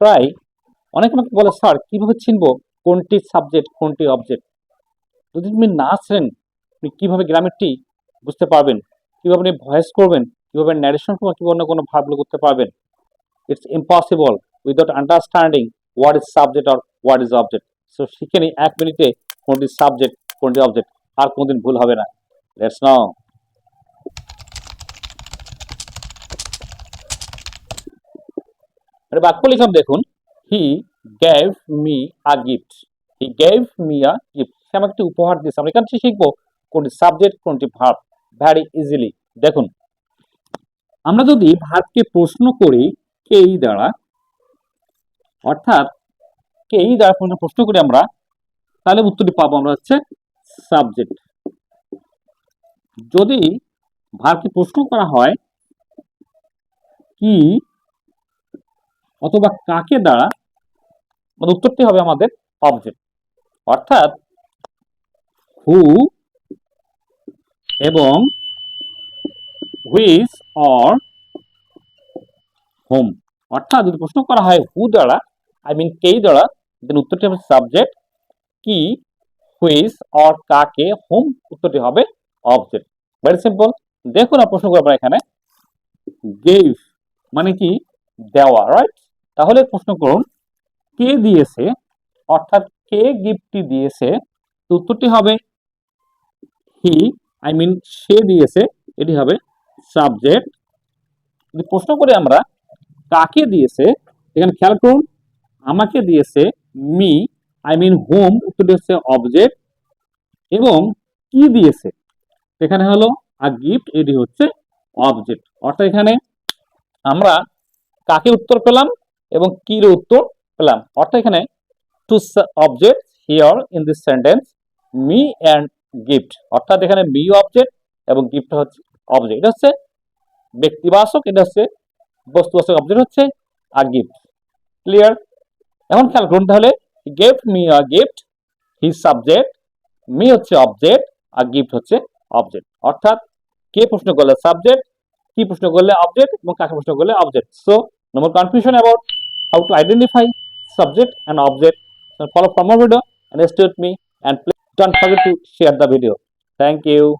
প্রায় অনেকে আমাকে বলে, স্যার, কীভাবে চিনব কোনটি সাবজেক্ট, কোনটি অবজেক্ট? যদি তুমি না চেন আপনি কীভাবে গ্রামেরটি বুঝতে পারবেন? কীভাবে আপনি ভয়েস করবেন? কীভাবে ন্যারেশন করবেন? কীভাবে অন্য কোনো ভাবগুলো করতে পারবেন? It's impossible without understanding what is subject or what is object so শিখে নিই এক মিনিটে কোনটি সাবজেক্ট কোনটি অবজেক্ট আর কোনোদিন ভুল হবে না। লেটস নাও এটা বাক্য লিখলাম দেখুন he gave me a gift he gave me a gift সে আমাকে একটি উপহার দিয়েছে। আমরা এখান থেকে শিখব কোনটি সাবজেক্ট কোনটি ভার্ব ভ্যারি ইজিলি দেখুন, আমরা যদি ভার্বকে প্রশ্ন করি, কেই দ্বারা, অর্থাৎ কেই দ্বারা প্রশ্ন করি আমরা, তাহলে উত্তরটি পাবো আমরা হচ্ছে সাবজেক্ট যদি ভার্বকে প্রশ্ন করা হয়, কি অথবা কাকে দ্বারা মানে উত্তরটি হবে আমাদের অবজেক্ট অর্থাৎ হু এবং হুইচ অর হোম অর্থাৎ যদি প্রশ্ন করা হয় হু দ্বারা আই মিন কেই দ্বারা দেন উত্তরটি হবে সাবজেক্ট কি হুইচ অর কাকে হোম উত্তরটি হবে অবজেক্ট ভেরি সিম্পল দেখুন প্রশ্ন করব এখানে গেভ মানে কি, দেওয়া রাইট তাহলে প্রশ্ন করুন, কে দিয়েছে? অর্থাৎ কে গিফটটি দিয়েছে? তো উত্তরটি হবে হি, আই মিন সে দিয়েছে, এটি হবে সাবজেক্ট। যদি প্রশ্ন করি আমরা, কাকে দিয়েছে? এখানে খেয়াল করুন, আমাকে দিয়েছে মি, আই মিন হোম, উত্তরটি হচ্ছে অবজেক্ট। এবং কি দিয়েছে? এখানে হলো আ গিফট, এটি হচ্ছে অবজেক্ট। অর্থাৎ এখানে আমরা কাকে উত্তর পেলাম? এবং কির উত্তর পেলাম? অর্থাৎ এখানে two object here in this sentence me and gift অর্থাৎ এখানে মি অবজেক্ট এবং গিফট হচ্ছে অবজেক্ট এটা হচ্ছে ব্যক্তিবাসক এটা হচ্ছে বস্তুবাসক অবজেক্ট হচ্ছে আর গিফট ক্লিয়ার এখন খেয়াল করুন তাহলে gift me a gift he subject me হচ্ছে অবজেক্ট আর গিফট হচ্ছে অবজেক্ট অর্থাৎ কে প্রশ্ন করলে সাবজেক্ট কি প্রশ্ন করলে অবজেক্ট এবং কাকে প্রশ্ন করলে object so no more confusion about how to identify subject and object so follow from our video and stay with me and please don't forget to share the video. Thank you